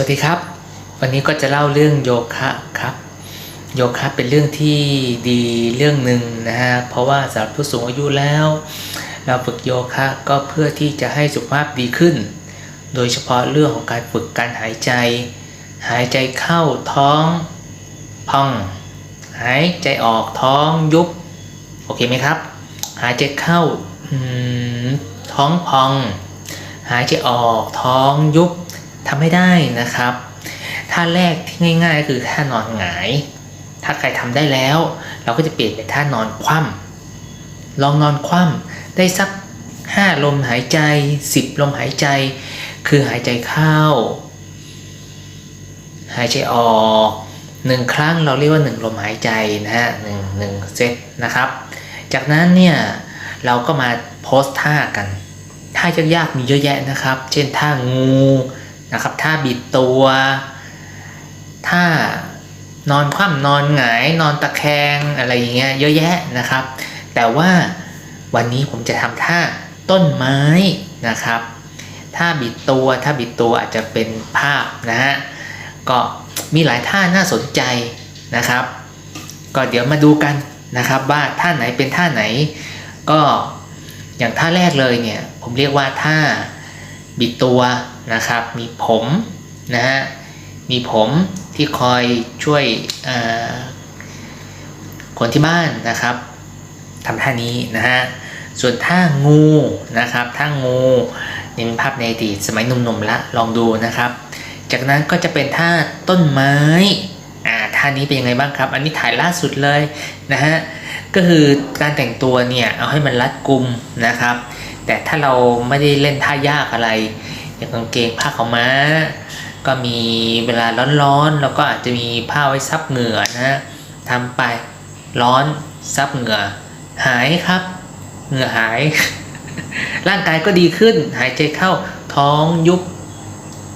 วัสดีครับ วันนี้ก็จะเล่าเรื่องโยคะครับ โยคะเป็นเรื่องที่ดีเรื่องหนึ่งนะฮะเพราะว่าสำหรับผู้สูงอายุแล้ว เราฝึกโยคะก็เพื่อที่จะให้สุขภาพดีขึ้น โดยเฉพาะเรื่องของการฝึกการหายใจ หายใจเข้าท้องพอง หายใจออกท้องยุบโอเคไหมครับ หายใจเข้าท้องพอง หายใจออกท้องยุบ ทำให้ได้นะครับท่าแรกที่ง่าย ๆ คือท่านอนหงาย ถ้าใครทำได้แล้ว เราก็จะเปลี่ยนเป็นท่านอนคว่ำลองนอนคว่ำได้สัก 5 ลมหายใจ 10 ลมหายใจ คือหายใจเข้า หายใจออกหนึ่งครั้งเราเรียกว่า1ลมหายใจนะฮะหนึ่งหนึ่งเซตนะครับ จากนั้นเนี่ยเราก็มาโพสท่ากัน ท่ายากๆมีเยอะแยะนะครับ เช่นท่างู นะครับท่าบิดตัวท่านอนคว่ำนอนหงายนอนตะแคงอะไรอย่างเงี้ยเยอะแยะนะครับ แต่ว่าวันนี้ผมจะทำท่าต้นไม้นะครับท่าบิดตัวท่าบิดตัวอาจจะเป็นภาพนะฮะก็มีหลายท่าน่าสนใจนะครับ ก็เดี๋ยวมาดูกันนะครับว่าท่าไหนเป็นท่าไหน ก็อย่างท่าแรกเลยเนี่ยผมเรียกว่าท่า บิดตัวนะครับ มีผมนะฮะ มีผมที่คอยช่วยคนที่บ้านนะครับทำท่านี้นะฮะ ส่วนท่างูนะครับ ท่างูนี่เป็นภาพในอดีตสมัยหนุ่มๆละ ลองดูนะครับ จากนั้นก็จะเป็นท่าต้นไม้อ่าท่านี้เป็นยังไงบ้างครับ อันนี้ถ่ายล่าสุดเลยนะฮะ ก็คือการแต่งตัวเนี่ย เอาให้มันรัดกุมนะครับ แต่ถ้าเราไม่ได้เล่นท่ายากอะไร อย่างกางเกงผ้าขาวม้า ก็มีเวลาร้อนๆแล้วก็อาจจะมีผ้าไว้ซับเหงื่อนะฮะทำไปร้อนซับเหงื่อหายครับ เหงื่อหาย ร่างกายก็ดีขึ้น หายใจเข้าท้องยุบ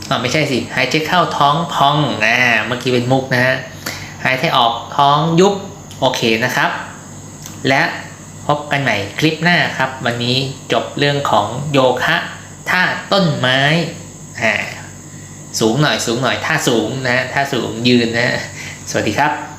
อ๋อไม่ใช่สิ หายใจเข้าท้องพองอ่าเมื่อกี้เป็นมุกนะฮะหายใจออกท้องยุบโอเคนะครับ และ พบกันใหม่คลิปหน้าครับ วันนี้จบเรื่องของโยคะท่าต้นไม้อ่าสูงหน่อยสูงหน่อยท่าสูงนะท่าสูงยืนนะ สวัสดีครับ